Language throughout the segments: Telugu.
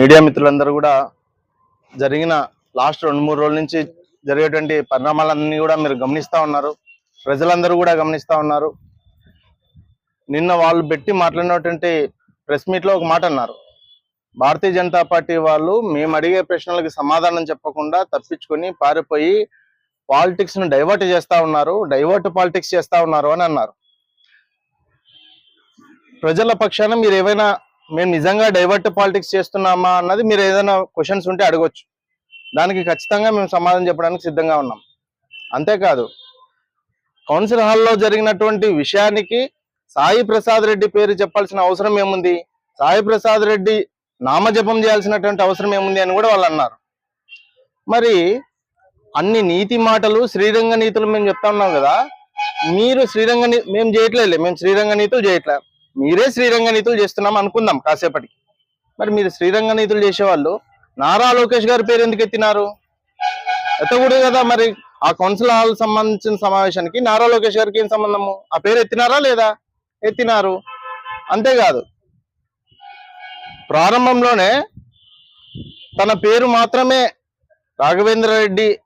మీడియా మిత్రులందరూ కూడా జరిగిన లాస్ట్ రెండు మూడు రోజుల నుంచి జరిగేటువంటి పరిణామాలన్నీ కూడా మీరు గమనిస్తూ ఉన్నారు. ప్రజలందరూ కూడా గమనిస్తూ ఉన్నారు. నిన్న వాళ్ళు పెట్టి మాట్లాడినటువంటి ప్రెస్ మీట్లో ఒక మాట అన్నారు. భారతీయ జనతా పార్టీ వాళ్ళు మేము అడిగే ప్రశ్నలకు సమాధానం చెప్పకుండా తప్పించుకొని పారిపోయి పాలిటిక్స్ను డైవర్ట్ చేస్తూ ఉన్నారు. డైవర్ట్ పాలిటిక్స్ చేస్తూ ఉన్నారు అని అన్నారు. ప్రజల పక్షాన మీరు ఏవైనా మేము నిజంగా డైవర్ట్ పాలిటిక్స్ చేస్తున్నామా అన్నది మీరు ఏదైనా క్వశ్చన్స్ ఉంటే అడగొచ్చు. దానికి ఖచ్చితంగా మేము సమాధానం చెప్పడానికి సిద్ధంగా ఉన్నాం. అంతేకాదు కౌన్సిల్ హాల్లో జరిగినటువంటి విషయానికి సాయి ప్రసాద్ రెడ్డి పేరు చెప్పాల్సిన అవసరం ఏముంది? సాయి ప్రసాద్ రెడ్డి నామజపం చేయాల్సినటువంటి అవసరం ఏముంది అని కూడా వాళ్ళు అన్నారు. మరి అన్ని నీతి మాటలు శ్రీరంగ నీతులు మేము చెప్తా ఉన్నాం కదా. మీరు శ్రీరంగ మేము చేయట్లేదు మేము శ్రీరంగ నీతులు చేయట్లేదు మీరే శ్రీరంగ నీతులు చేస్తున్నాం అనుకుందాం కాసేపటికి. మరి మీరు శ్రీరంగ నీతులు చేసేవాళ్ళు నారా లోకేష్ గారి పేరు ఎందుకు ఎత్తినారు? ఎత్తకూడదు కదా మరి. ఆ కౌన్సిల్ హాల్ సంబంధించిన సమావేశానికి నారా లోకేష్ గారికి ఏం సంబంధము? ఆ పేరు ఎత్తినారా లేదా? ఎత్తినారు. అంతేకాదు ప్రారంభంలోనే తన పేరు మాత్రమే రాఘవేంద్ర రెడ్డి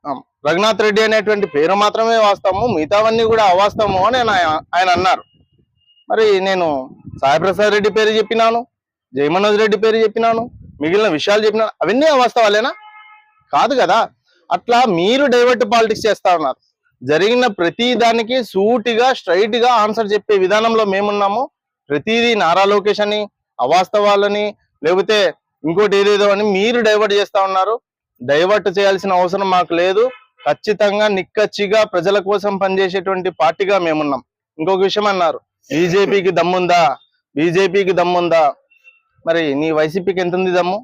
రఘునాథ్ రెడ్డి అనేటువంటి పేరు మాత్రమే వాస్తాము మిగతావన్నీ కూడా అవాస్తవము అని ఆయన- ఆయన అన్నారు. మరి నేను సాయిప్రసాద్ రెడ్డి పేరు చెప్పినాను జయమనోజ్ రెడ్డి పేరు చెప్పినాను మిగిలిన విషయాలు చెప్పినాను అవన్నీ అవాస్తవాలేనా కాదు కదా. అట్లా మీరు డైవర్ట్ పాలిటిక్స్ చేస్తా ఉన్నారు. జరిగిన ప్రతి దానికి సూటిగా స్ట్రైట్గా ఆన్సర్ చెప్పే విధానంలో మేమున్నాము. ప్రతిదీ నారా లోకేష్ అని అవాస్తవాలని లేకపోతే ఇంకోటి ఏదేదో అని మీరు డైవర్ట్ చేస్తా ఉన్నారు. డైవర్ట్ చేయాల్సిన అవసరం మాకు లేదు. ఖచ్చితంగా నిక్కచ్చిగా ప్రజల కోసం పనిచేసేటువంటి పార్టీగా మేమున్నాం. ఇంకొక విషయం అన్నారు. బీజేపీకి దమ్ముందా? బీజేపీకి దమ్ముందా మరి నీ వైసీపీకి ఎంత ఉంది దమ్ము?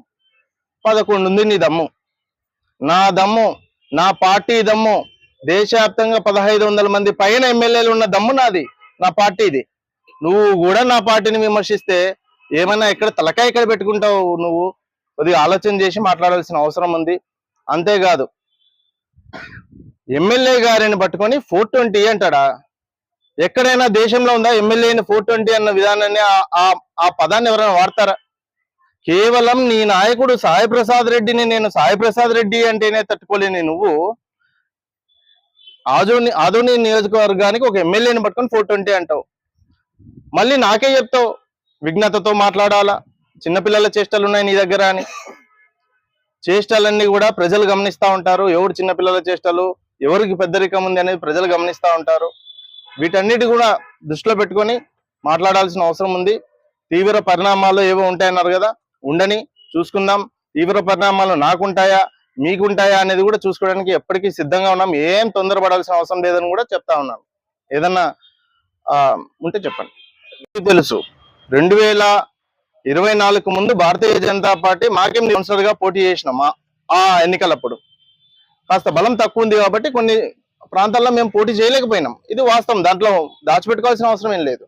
పదకొండు ఉంది నీ దమ్ము. నా దమ్ము నా పార్టీ దమ్ము. దేశవ్యాప్తంగా పదహైదు వందల మంది పైన ఎమ్మెల్యేలు ఉన్న దమ్ము నాది. నా పార్టీది నువ్వు కూడా నా పార్టీని విమర్శిస్తే ఏమైనా ఎక్కడ తలకాయ ఎక్కడ పెట్టుకుంటావు నువ్వు? కొద్దిగా ఆలోచన చేసి మాట్లాడాల్సిన అవసరం ఉంది. అంతేకాదు ఎమ్మెల్యే గారిని పట్టుకొని ఫోర్ ట్వంటీ అంటాడా? ఎక్కడైనా దేశంలో ఉందా ఎమ్మెల్యేని ఫోర్ ట్వంటీ అన్న విధానాన్ని ఆ- ఆ- పదాన్ని ఎవరైనా వాడతారా? కేవలం నీ నాయకుడు సాయిప్రసాద్ రెడ్డిని నేను సాయిప్రసాద్ రెడ్డి అంటేనే తట్టుకోలేని నువ్వు. ఆదోని ఆదోని నియోజకవర్గానికి ఒక ఎమ్మెల్యేని పట్టుకొని ఫోర్ ట్వంటీ అంటావు. మళ్ళీ నాకే చెప్తావు విఘ్నతతో మాట్లాడాలా? చిన్నపిల్లల చేష్టలు ఉన్నాయి నీ దగ్గర అని. చేష్టలన్నీ కూడా ప్రజలు గమనిస్తా ఉంటారు. ఎవరు చిన్నపిల్లల చేష్టలు ఎవరికి పెద్దరికం ఉంది అనేది ప్రజలు గమనిస్తూ ఉంటారు. వీటన్నిటి కూడా దృష్టిలో పెట్టుకొని మాట్లాడాల్సిన అవసరం ఉంది. తీవ్ర పరిణామాలు ఏవో ఉంటాయన్నారు కదా ఉండని చూసుకుందాం. తీవ్ర పరిణామాలు నాకుంటాయా మీకుంటాయా అనేది కూడా చూసుకోవడానికి ఎప్పటికీ సిద్ధంగా ఉన్నాం. ఏం తొందరపడాల్సిన అవసరం లేదని కూడా చెప్తా ఉన్నాను. ఏదన్నా ఆ, ఉంటే చెప్పండి. మీకు తెలుసు రెండు వేల ఇరవై నాలుగు ముందు భారతీయ జనతా పార్టీ మాకేం కౌన్సిలర్గా పోటీ చేసినాం ఆ ఎన్నికలప్పుడు. కాస్త బలం తక్కువ ఉంది కాబట్టి కొన్ని ప్రాంతాల్లో మేము పోటీ చేయలేకపోయినాం. ఇది వాస్తవం. దాంట్లో దాచిపెట్టుకోవాల్సిన అవసరం ఏం లేదు.